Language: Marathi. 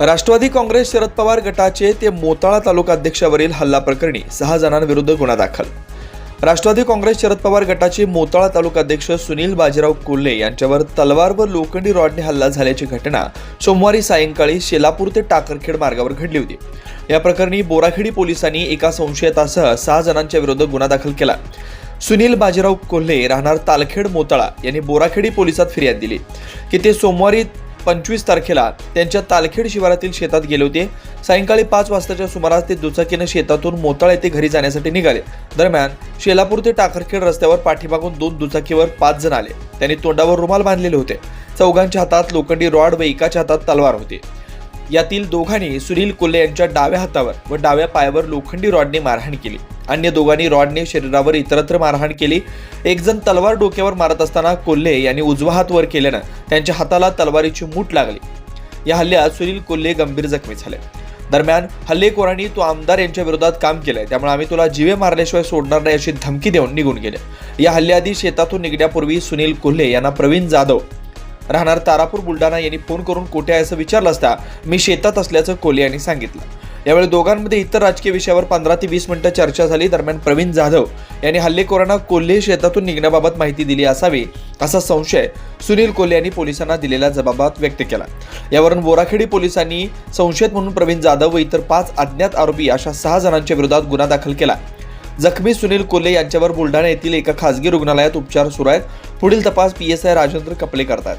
राष्ट्रवादी काँग्रेस शरद पवार गटाचे ते मोताळा तालुका अध्यक्षावरील हल्ला प्रकरणी सहा जणांविरुद्ध गुन्हा दाखल. राष्ट्रवादी काँग्रेस शरद पवार गटाचे मोताळा तालुका अध्यक्ष सुनील बाजीराव कोल्हे यांच्यावर तलवार व लोखंडी रॉडने हल्ला झाल्याची घटना सोमवारी सायंकाळी शेलापूर ते टाकरखेड मार्गावर घडली होती. या प्रकरणी बोराखेडी पोलिसांनी एका संशयितासह सहा जणांच्या विरुद्ध गुन्हा दाखल केला. सुनील बाजीराव कोल्हे राहणार तालखेड मोताळा यांनी बोराखेडी पोलिसात फिर्याद दिली. की ते सोमवारी पंचवीस तारखेला त्यांच्या तालखेड शिवारातील शेतात गेले होते. सायंकाळी पाच वाजताच्या सुमारास ते दुचाकीनं शेतातून मोताळ येथे घरी जाण्यासाठी निघाले. दरम्यान शेलापूर ते टाकरखेड रस्त्यावर पाठीमागून दोन दुचाकीवर पाच जण आले. त्यांनी तोंडावर रुमाल बांधलेले होते. चौघांच्या हातात लोखंडी रॉड व एकाच्या हातात तलवार होती. यातील दोघांनी सुनील कोल्हे यांच्या डाव्या हातावर व डाव्या पायावर लोखंडी रॉडने मारहाण केली. अन्य दोघांनी रॉडने शरीरावर इतरत्र मारहाण केली. एक जण तलवार डोक्यावर मारत असताना कोल्हे यांनी उजवा हात वर केल्यानं त्यांच्या हाताला तलवारीची मूठ लागली. या हल्ल्यात सुनील कोल्हे गंभीर जखमी झाले. दरम्यान हल्लेखोरांनी तो आमदार यांच्या विरोधात काम केलंय. त्यामुळे आम्ही तुला जीवे मारल्याशिवाय सोडणार नाही अशी धमकी देऊन निघून गेले. या हल्ल्याआधी शेतातून निघण्यापूर्वी सुनील कोल्हे यांना प्रवीण जाधव राहणार तारापूर बुलढाणा यांनी फोन करून कोठे आहे असं विचारलं असता मी शेतात असल्याचं कोल्हे यांनी सांगितलं. यावेळी दोघांमध्ये इतर राजकीय विषयावर पंधरा ते वीस मिनिटं चर्चा झाली. दरम्यान प्रवीण जाधव यांनी हल्लेखोरांना कोल्हे शेतातून निघण्याबाबत माहिती दिली असावी असा संशय सुनील कोल्हे यांनी पोलिसांना दिलेल्या जबाबात व्यक्त केला. यावरून बोराखेडी पोलिसांनी संशयित म्हणून प्रवीण जाधव व इतर पाच अज्ञात आरोपी अशा सहा जणांच्या विरोधात गुन्हा दाखल केला. जखमी सुनील कोल्हे यांच्यावर बुलढाणा येथील एका खासगी रुग्णालयात उपचार सुरू आहेत. पुढील तपास P S I Rajendra Kaple करतात.